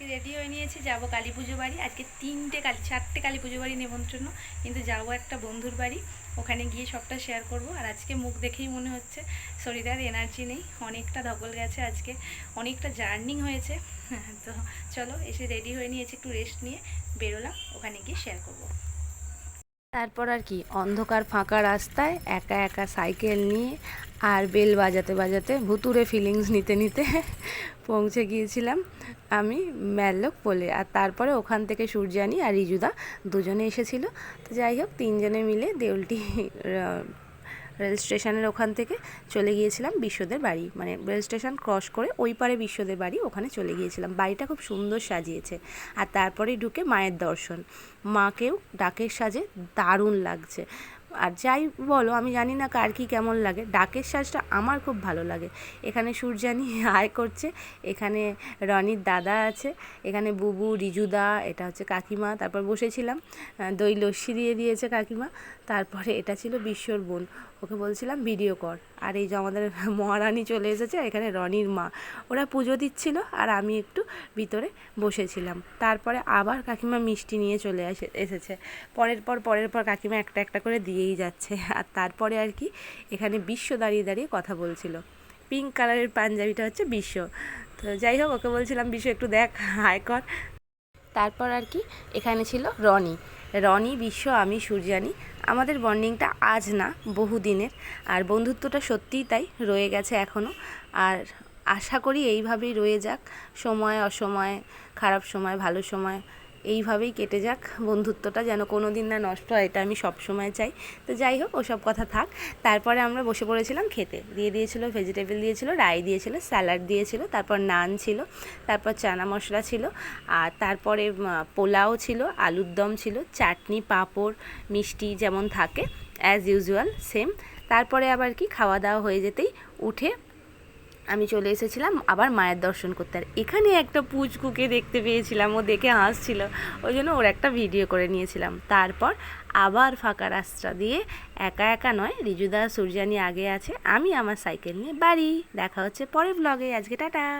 আজকে রেডি হয়ে নিয়েছি, যাব কালী পুজো বাড়ি। আজকে তিনটে কালী, চারটে কালী পুজো বাড়ি নেমন্ত্রণ কিন্তু যাব একটা বন্ধুর বাড়ি। ওখানে গিয়ে সবটা শেয়ার করব। আর আজকে মুখ দেখেই মনে হচ্ছে, শরীরে আর এনার্জি নেই, অনেকটা ধকল গেছে আজকে, অনেকটা জার্নিং হয়েছে। তো চলো এসে রেডি হয়ে নিয়েছি, একটু রেস্ট নিয়ে বেরোলাম, ওখানে গিয়ে শেয়ার করব। তারপর আর কি, অন্ধকার ফাঁকা রাস্তায় একা একা সাইকেল নিয়ে আর বেল বাজাতে বাজাতে ভুতুরে ফিলিংস নিতে নিতে পৌঁছে গিয়েছিলাম আমি ম্যাললোক বলে। আর তারপরে ওখান থেকে সূর্যানি আর রিজুদা দুজনে এসেছিল। তো যাই হোক, তিনজনে মিলে দেউলটি রেল স্টেশনের ওখান থেকে চলে গিয়েছিলাম বিশ্বদের বাড়ি। মানে রেল স্টেশন ক্রস করে ওই পারে বিশ্বদের বাড়ি, ওখানে চলে গিয়েছিলাম। বাড়িটা খুব সুন্দর সাজিয়েছে। আর তারপরে ঢুকে মায়ের দর্শন। মাকেও ডাকের সাজে দারুণ লাগছে। আর যাই বলো, আমি জানি না কার কি কেমন লাগে। ডাকের সাজটা আমার খুব ভালো লাগে। এখানে সূর্যানি আয় করছে, এখানে রনির দাদা আছে, এখানে বুবু রিজুদা এটা হচ্ছে কাকিমা। তারপর বসেছিলাম দই লস্যি দিয়ে দিয়েছে কাকিমা। তারপরে এটা ছিল বিশ্বর বোন, ওকে বলছিলাম, ভিডিও কর। আর এই যে আমাদের মহারানী চলে এসেছে, এখানে রনির মা। ওরা পুজো দিচ্ছিল আর আমি একটু ভিতরে বসেছিলাম। তারপরে আবার কাকিমা মিষ্টি নিয়ে চলে আসে, এসেছে। পরের পর পরের পর কাকিমা একটা একটা করে দিয়েই যাচ্ছে। আর তারপরে আর কি এখানে বিশ্ব দাঁড়িয়ে দাঁড়িয়ে কথা বলছিল। পিঙ্ক কালারের পাঞ্জাবিটা হচ্ছে বিশ্ব। তো যাই হোক, ওকে বলছিলাম, বিশ্ব, একটু দেখ হাই কর। তারপর আর কি এখানে ছিল রনি। রনি, বিশ্ব, আমি, সূর্যানি। আমাদের বন্ডিংটা আজ না বহুদিনের আর বন্ধুত্বটা সত্যিই তাই রয়ে গেছে এখনও আর আশা করি এইভাবেই রয়ে যাক। সময়, অসময়, খারাপ সময়, ভালো সময়। এইভাবেই কেটে যাক, বন্ধুত্বটা যেন কোনো দিন না নষ্ট হয়, এটা আমি সব সময় চাই। তো যাই হোক, ওসব কথা থাক। তারপরে আমরা বসে পড়েছিলাম খেতে। দিয়ে দিয়েছিল ভেজিটেবল দিয়েছিল রাই, দিয়েছিল স্যালাড দিয়েছিল, তারপর নান ছিল, তারপর চানা মশলা ছিল, আর তারপরে পোলাও ছিল, আলুর দম ছিল, চাটনি, পাঁপড়, মিষ্টি যেমন থাকে অ্যাজ ইউজুয়াল সেম তারপরে আবার কি, খাওয়া দাওয়া হয়ে যেতেই উঠে আমি চলে এসেছিলাম আবার মায়ের দর্শন করতে। আর এখানে একটা পুচকুকে দেখতে পেয়েছিলাম, ও দেখে হাসছিল। ওই জন্য ওর একটা ভিডিও করে নিয়েছিলাম। তারপর আবার ফাঁকা রাস্তা দিয়ে একা একা নয় রিজুদা সূর্যানি আগে আছে, আমি আমার সাইকেল নিয়ে বাড়ি। দেখা হচ্ছে পরের ব্লগে আজকে টাটা।